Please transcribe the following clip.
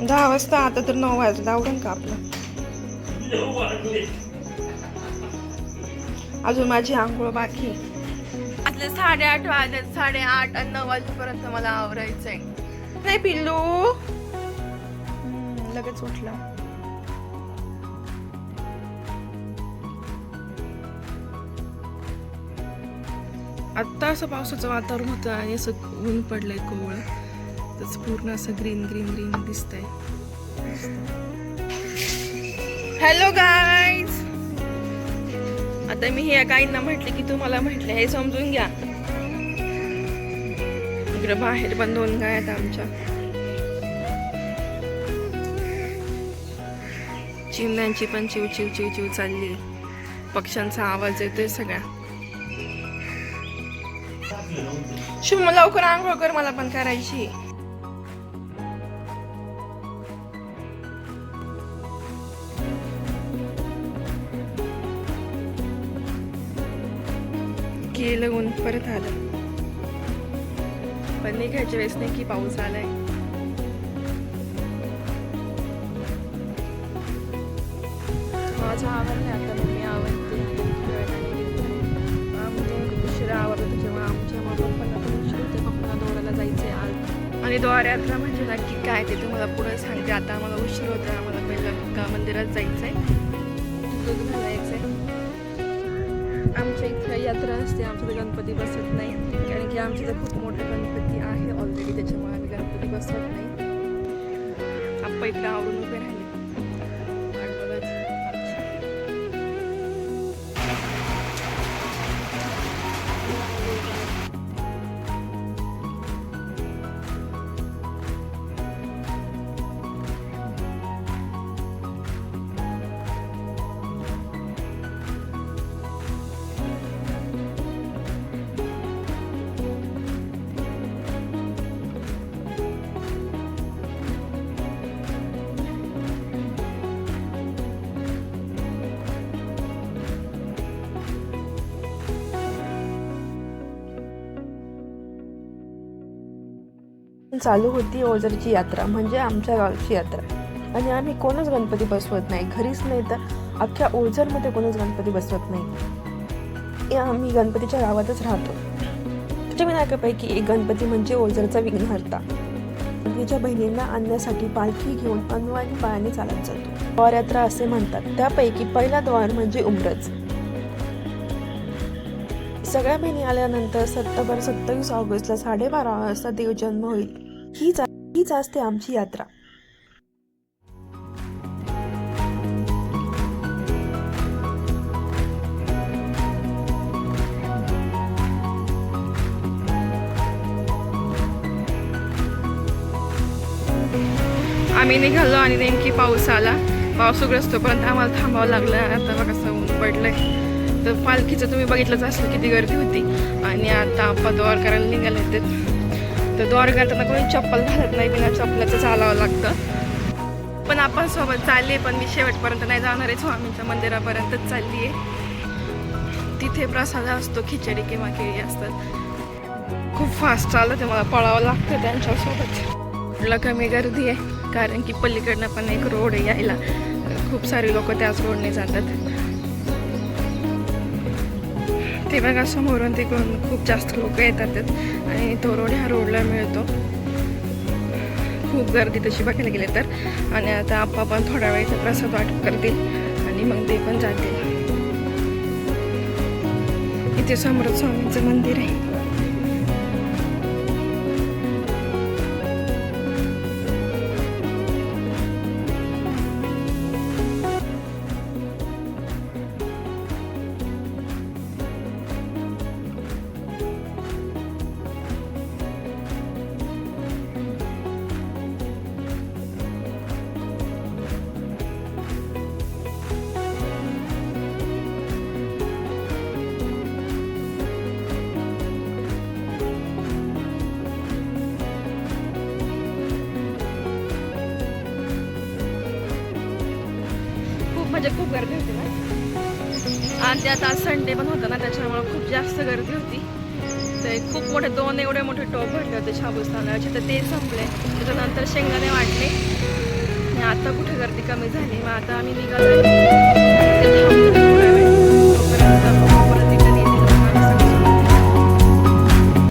दहा वाजता आता तर नऊ वाजता आवडेल का आपलं? अजून माझी आंघोळ बाकी आतले साडेआठ वाजले साडेआठ आणि नऊ वाजेपर्यंत मला आवरायचंय. नाही पिल्लू. लगेच उठला. आत्ता असं पावसाचं वातावरण होतं आणि असं ऊन पडलंय कोवळं. त्याच पूर्ण असं ग्रीन ग्रीन ग्रीन दिसतंय. हॅलो गाईज आता मी ह्या गाईंना म्हटले की तुम्हाला म्हटले हे समजून घ्या. इकडे बाहेर पण दोन गाय आहेत आमच्या. चिमण्यांची पण चिव चिव चिव चिव चालली. पक्ष्यांचा आवाज येतोय सगळ्या. शुभ लवकर आंघोळ कर मला पण करायची. गेलं ऊन परत आलं. पण निघायच्या वेळेस नाही की पाऊस आलाय. माझा आवडला आता मम्मी आवडते. उशिरा आवडतं जेव्हा आमच्या मग पण उशीर होते पप्पाला दौऱ्याला जायचंय आज. आणि द्वारयात्रा म्हणजे नक्की काय ते तुम्हाला पुढे सांगते. आता आम्हाला उशीर होतं आम्हाला पहिलं का मंदिरात जायचंय. दूध आहे आमच्या इथं यात्रा असते. आमच्या इथं गणपती बसत नाही. कारण की आमच्या इथं खूप मोठा गणपती आहे. ऑलरेडी त्याच्यामुळे आम्ही गणपती बसवत नाही. आपण इकडे आवडून उभे राहिले. चालू होती ओझरची यात्रा म्हणजे आमच्या गावची यात्रा. आणि आम्ही कोणच गणपती बसवत नाही. घरीच नाही तर अख्ख्या ओझरमध्ये कोणच गणपती बसवत नाही. या आम्ही गणपतीच्या गावातच राहतो. त्याच्या विनायकापैकी एक गणपती म्हणजे ओझरचा विघ्नहर्ता. तिच्या बहिणींना आणण्यासाठी पालखी घेऊन अनुवाणी पायाने चालत जातो. द्वार यात्रा असे म्हणतात. त्यापैकी पहिला द्वार म्हणजे उमरज. सगळ्या बहिणी आल्यानंतर सप्टेंबर सत्तावीस ऑगस्टला साडेबारा वाजता देवजन्म होईल. हीच हीच असते आमची यात्रा. आम्ही निघालो आणि नेमकी पाऊस आला. पावसाग्रस्तपर्यंत आम्हाला थांबावं लागलं. आता बघा कसं ऊन पडलंय. तर पालखीचं तुम्ही बघितलंच असेल किती गर्दी होती. आणि आता पदवार करायला निघाले ते तर द्वार करताना कोणी चप्पल घालत नाही बिना चप्पलाचं चालावं लागतं. पण आपण सोबत चालली पण मी शेवटपर्यंत नाही जाणार आहे स्वामींच्या मंदिरापर्यंतच चालली आहे तिथे प्रसाद असतो खिचडी किंवा केळी असतात. खूप फास्ट चालत आहे मला पळावं लागतं त्यांच्यासोबत. पुढला कमी गर्दी आहे कारण की पलीकडनं पण एक रोड आहे यायला. खूप सारे लोक त्याच रोडने जातात. ते बघा समोरून तिकडून खूप जास्त लोक येतात आणि तो रोड ह्या रोडला मिळतो. खूप गर्दी तशी बघायला गेले तर. आणि आता आप्पा पण थोड्या वेळ इथे प्रसाद वाटप करतील आणि मग ते पण जातील. इथे समृद्ध स्वामींचं मंदिर आहे. म्हणजे खूप गर्दी होती ना? आणि त्यात आज संडे पण होता ना त्याच्यामुळे खूप जास्त गर्दी होती. ते खूप मोठे दोन एवढे मोठे टोप भरले होते शाबूस तांदळाचे तर ते संपले. त्याच्यानंतर शेंगदाणे वाटले आता कुठे गर्दी कमी झाली? मग आता आम्ही निघालो.